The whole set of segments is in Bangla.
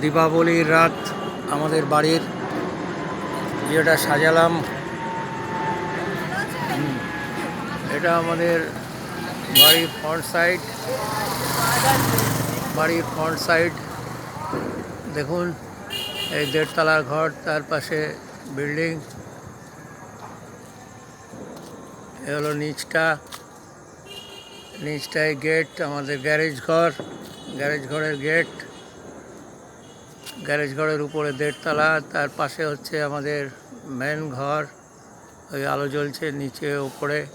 দীপাবলির রাত আমাদের বাড়ির। ইয়েটা সাজালাম। এটা আমাদের বাড়ির ফ্রন্ট সাইড বাড়ির ফ্রন্ট সাইড দেখুন, এই দেড়তলার ঘর, তার পাশে বিল্ডিং। এ হলো নিচটা। নিচটায় গেট আমাদের গ্যারেজ ঘর। গ্যারেজ ঘরের গেট গ্যারেজ ঘরের উপরে দেড়তলা, তার পাশে হচ্ছে আমাদের মেন ঘর। ওই আলো জ্বলছে নিচে ওপরে।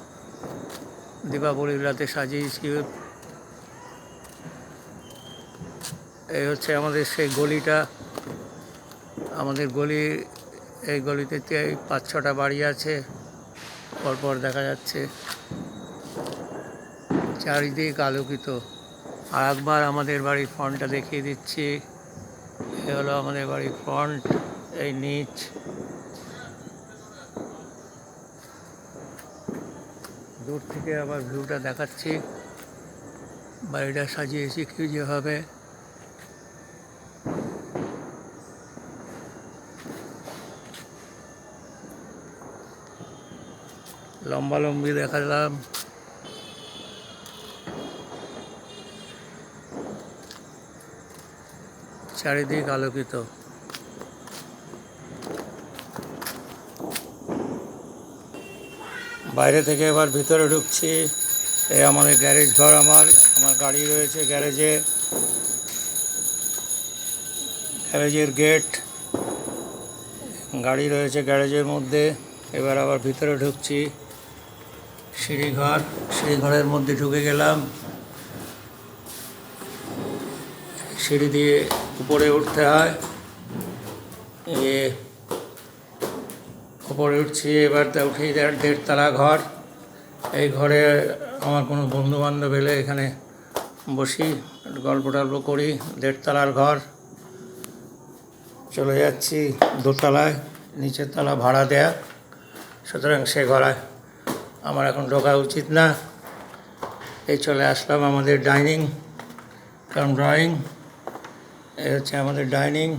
দীপাবলির রাতে সাজিয়েছি এই হচ্ছে আমাদের সেই গলিটা। আমাদের গলি, এই গলিতে পাঁচ ছটা বাড়ি আছে। পরপর দেখা যাচ্ছে। চারিদিক আলোকিত। আর একবার আমাদের বাড়ির ফ্রন্টটা দেখিয়ে দিচ্ছি। এ হলো আমাদের বাড়ির ফ্রন্ট এই নিচ। দূর থেকে আবার ভিউটা দেখাচ্ছি। বাড়িটা সাজিয়েছি কি যেভাবে লম্বা লম্বি দেখালাম। চারিদিক আলোকিত। বাইরে থেকে এবার ভিতরে ঢুকছি। এই আমাদের গ্যারেজ ঘর আমার আমার গাড়ি রয়েছে গ্যারেজে। গ্যারেজের গেট, গাড়ি রয়েছে গ্যারেজের মধ্যে। এবার আবার ভিতরে ঢুকছি। সিঁড়িঘর, সিঁড়িঘরের মধ্যে ঢুকে গেলাম। সিঁড়ি দিয়ে উপরে উঠতে হয়। এ, উপরে উঠছি, এবার উঠেই দেড়, দেড়তলা ঘর। এই ঘরে আমার কোনো বন্ধু বান্ধব এলে এখানে বসি গল্প টল্প করি, দেড়তলার ঘর। চলে যাচ্ছি দোতলায়, নিচের তলা ভাড়া দেয়া। সুতরাং সে ঘরায় আমার এখন ঢোকা উচিত না। এই চলে আসলাম আমাদের ডাইনিং, কারণ ড্রয়িং এই হচ্ছে আমাদের ডাইনিং।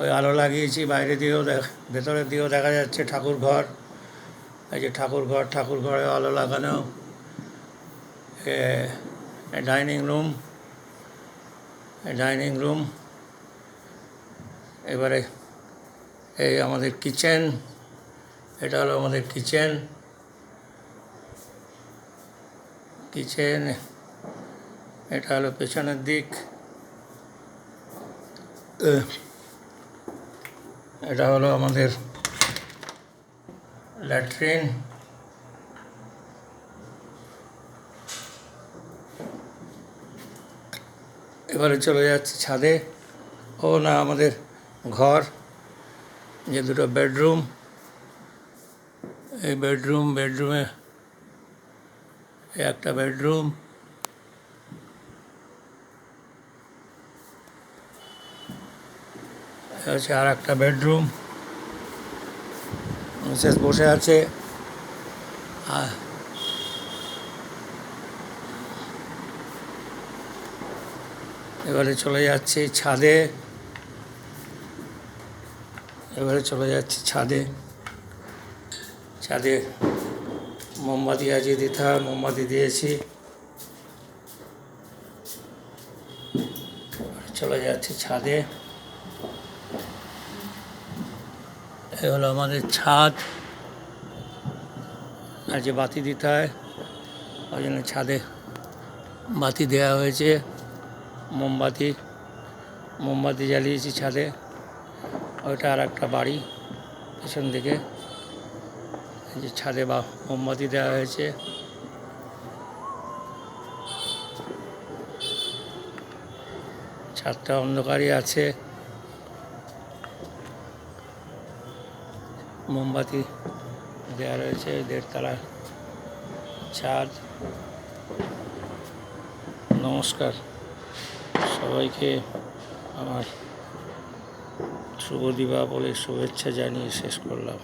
ওই আলো লাগিয়েছি, বাইরে দিয়েও দেখ, ভেতরে দিয়েও দেখা যাচ্ছে ঠাকুর ঘর। এই যে ঠাকুর ঘর, ঠাকুর ঘরে আলো লাগানো। Dining room dining room. এবারে এই আমাদের কিচেন, এটা হলো আমাদের কিচেন। কিচেন, এটা হলো পেছনের দিক। এটা হলো আমাদের ল্যাট্রিন। এবারে চলে যাচ্ছে ছাদে। ও না, আমাদের ঘর, যে দুটো বেডরুম। এই বেডরুম, বেডরুমে একটা বেডরুম। হচ্ছে আর একটা বেডরুম। মিসেস বসে আছে। এবারে চলে যাচ্ছে ছাদে। এবারে চলে যাচ্ছে ছাদে। ছাদে মোমবাতি আজিয়ে দিতে হয়, মোমবাতি দিয়েছি। চলে যাচ্ছে ছাদে। এ হলো আমাদের ছাদ। আর যে বাতি দিতে হয়, ওই জন্য ছাদে বাতি দেওয়া হয়েছে। মোমবাতি মোমবাতি জ্বালিয়েছি ছাদে। ওইটা আর একটা বাড়ি পেছন দিকে। যে ছাদে বা মোমবাতি দেওয়া হয়েছে। ছাদটা অন্ধকারই আছে। মোমবাতি দেওয়া রয়েছে, দেড়তলা ছাদ। নমস্কার। সবাইকে আমার শুভ দিবা বলে শুভেচ্ছা জানিয়ে শেষ করলাম।